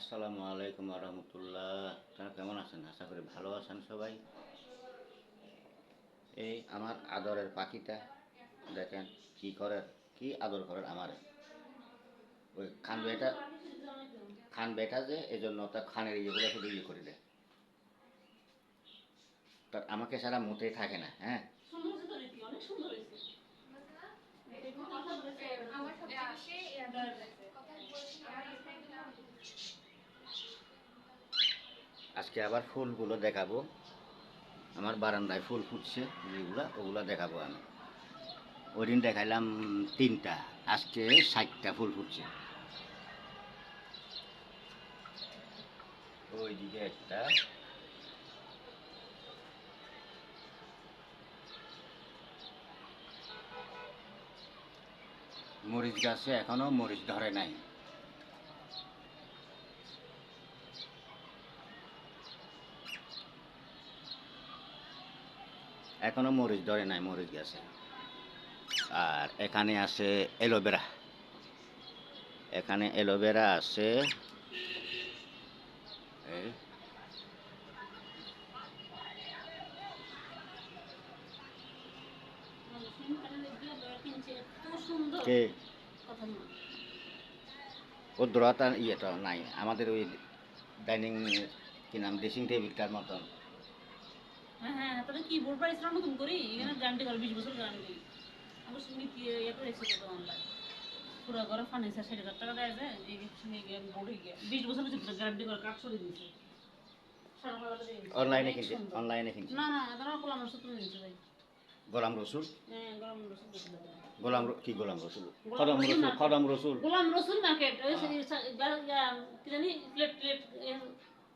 আসসালামু আলাইকুম রহমতুল্লাহ আপনারা কেমন আছেন আশা করি ভালো আছেন সবাই এই আমার আদরের পাখিটা দেখেন কি করে কি আদর করেন আমার ওই খান বেটা খান বেটা যে এই জন্য তার খানের ইয়েগুলো শুধু ইয়ে করে দেয় তার আমাকে সারা মোটেই থাকে না হ্যাঁ হয়েছে তো রীতি, অনেক সুন্দর হয়েছে। দেখুন, কথা বলেছে, আমার সবচেয়ে বেশি সুন্দর হয়েছে। আজকে আবার ফুলগুলো দেখাবো। আমার বারান্দায় ফুল ফুটছে, যেগুলো, ওগুলো দেখাবো আমি। ওই দিন দেখাইলাম তিনটা, আজকে ষাটটা ফুল ফুটছে। ওইদিকে একটা। মরিচ গাছে এখনও মরিচ ধরে নাই। এখনও মরিচ ধরে নাই, মরিচ গাছে। আর এখানে আছে অ্যালোভেরা। এখানে অ্যালোভেরা আছে। কে? ইয়েটা নাই, আমাদের ওই ডাইনিং কি নাম, ড্রেসিং টেবিলটার মতন। হ্যাঁ, হ্যাঁ, তবে keyboard price নতুন করি, এখানে guarantee করে 20 বছর guarantee। আমার সঙ্গে কি ইয়ে করে তো online। পুরো ঘরে furniture 60,000 টাকা দেয়া যায়, এই সঙ্গে গিয়ে এ গিয়ে 20 বছর পর্যন্ত guarantee করে কাঠ। সারা দিয়েছে। অনলাইনে কিনছে অনলাইনে কিনছে না না তারা গোলাম রসুল তুলে নিচ্ছে ভাই গোলাম রসুল হ্যাঁ গোলাম রসুল গোলাম র- কি গোলাম রসুল খদম রসুল রসুল না। খদম রসুল গোলাম রসুল মার্কেট ওই কি জানি প্লেট প্লেট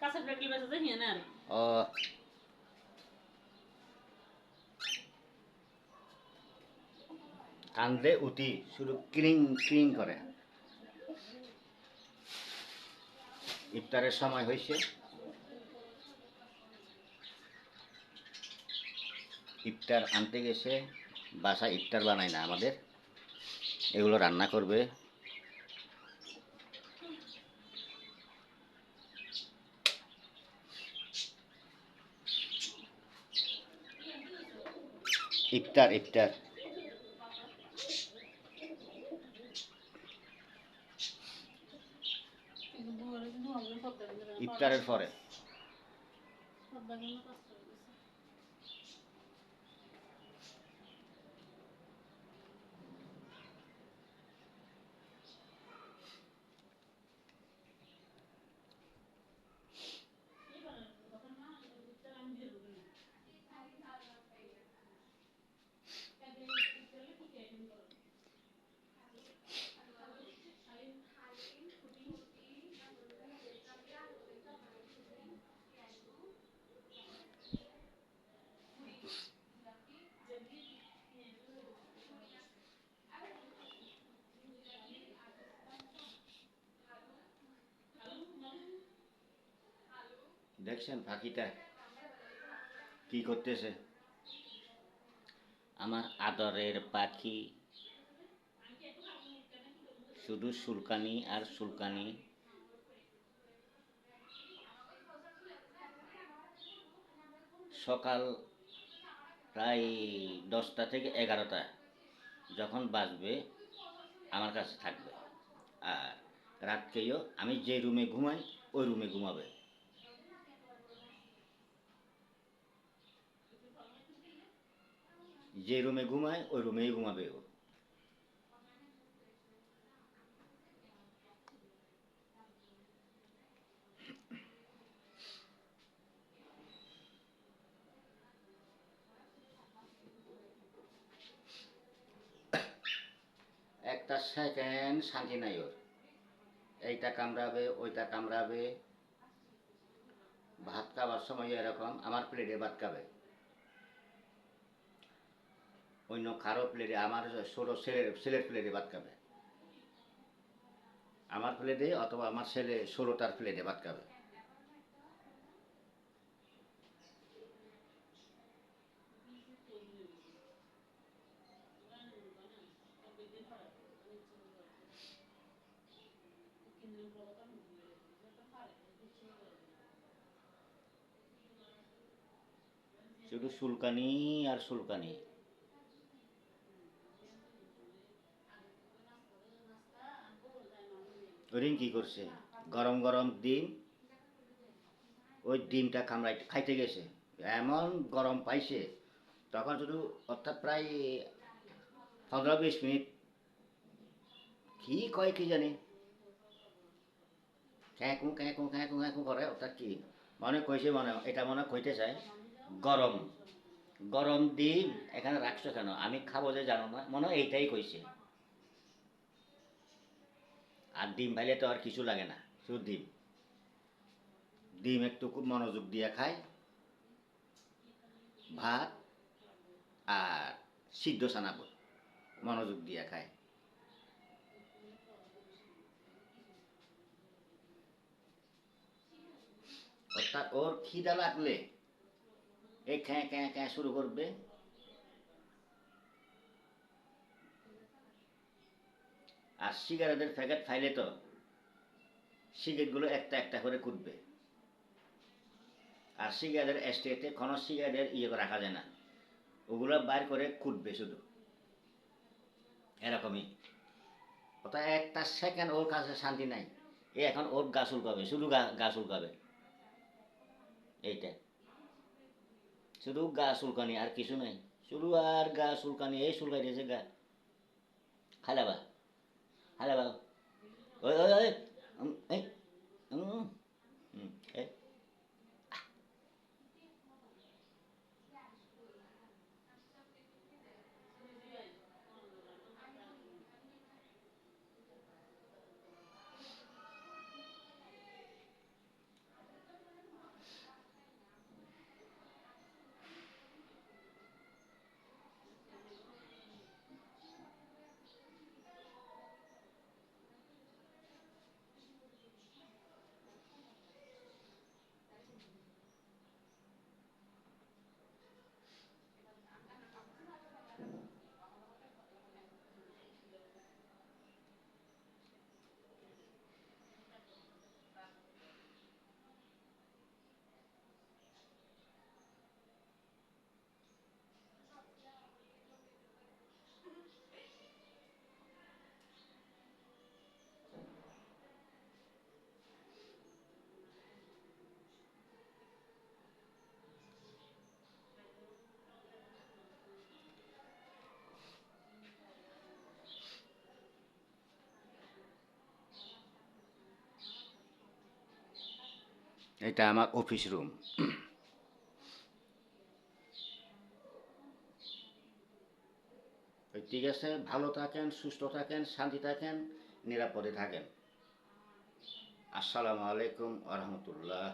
কাঁচা প্লেট লিবাস আছে না ও কান্দে উঠি, শুধু ক্রিং ক্রিং করে। ইফতারের সময় হয়েছে ইফতার আনতে গেছে বাসা ইফতার বানায় না আমাদের। এগুলো রান্না করবে। ইফতার ইফতার। ইফতারের পরে। দেখছেন পাখিটা কি করতেছে? আমার আদরের পাখি। শুধু সুলকানি আর সুলকানি। সকাল প্রায় দশটা থেকে এগারোটা যখন বাজবে, আমার কাছে থাকবে। আর রাতকেও আমি যে রুমে ঘুমাই, ওই রুমে ঘুমাবে। যে রুমে ঘুমায়, ওই রুমেই ঘুমাবে ও। একটা সেকেন্ড শান্তি নাই ওর। এইটা কামড়াবে, ওইটা কামড়াবে। ভাত খাবার সময় এরকম, আমার প্লেটে ভাত খাবে। অন্য কারও প্লেটে, আমার ছোটো ছেলের ছেলের প্লেটে ভাত খাবে। আমার প্লেটে অথবা আমার ছেলে ষোলোটার প্লেটে ভাত খাবে। শুধু সুলকানি আর সুলকানি ওরিন কি করছে? গরম গরম ডিম। ওই ডিমটা কামড়াই খাইতে গেছে। এমন গরম পাইছে। তখন শুধু অর্থাৎ প্রায় পনেরো বিশ মিনিট। কি কয় কি জানি? ক্যাঁকু ক্যাঁকু ক্যাঁকু ক্যাঁকু করে। অর্থাৎ কি? মনে কইছে, মনে এটা মনে কইতে চায়। গরম। গরম ডিম। এখানে রাখছো কেন? আমি খাব যে জানো না। মনে এইটাই কইছে। আর ডিম ভাইলে তো আর কিছু লাগে না, শুধু ডিম। ডিম একটু খুব মনোযোগ দিয়ে খায় ভাত আর সিদ্ধ সানাবো মনোযোগ দিয়ে খায় অর্থাৎ ওর খিদা লাগলে এই খ্যাঁ খ্যাঁ খ্যাঁ শুরু করবে। আর সিগারেটের প্যাকেট ফাইলে তো সিগারেটগুলো একটা একটা করে কুটবে। আর সিগারেটের এস্টেটে কোনো সিগারেটের ইয়ে রাখা যায় না। ওগুলো বার করে কুটবে শুধু। এরকমই। ওটা একটা সেকেন্ড ওর কাছে শান্তি নাই। এ এখন ওর গা চুলকাবে শুধু গা গা এইটা। শুধু গা চুলকানি আর কিছু নাই। শুধু আর গা চুলকানি এই চুলকাই দিয়েছে গা খালাবা খালাবা ওই ওই ওই উম, এই উম, হুম, এই এটা আমার অফিস রুম ঠিক আছে, ভালো থাকেন, সুস্থ থাকেন, শান্তি থাকেন, নিরাপদে থাকেন। আসসালামু আলাইকুম আ রহমতুল্লাহ।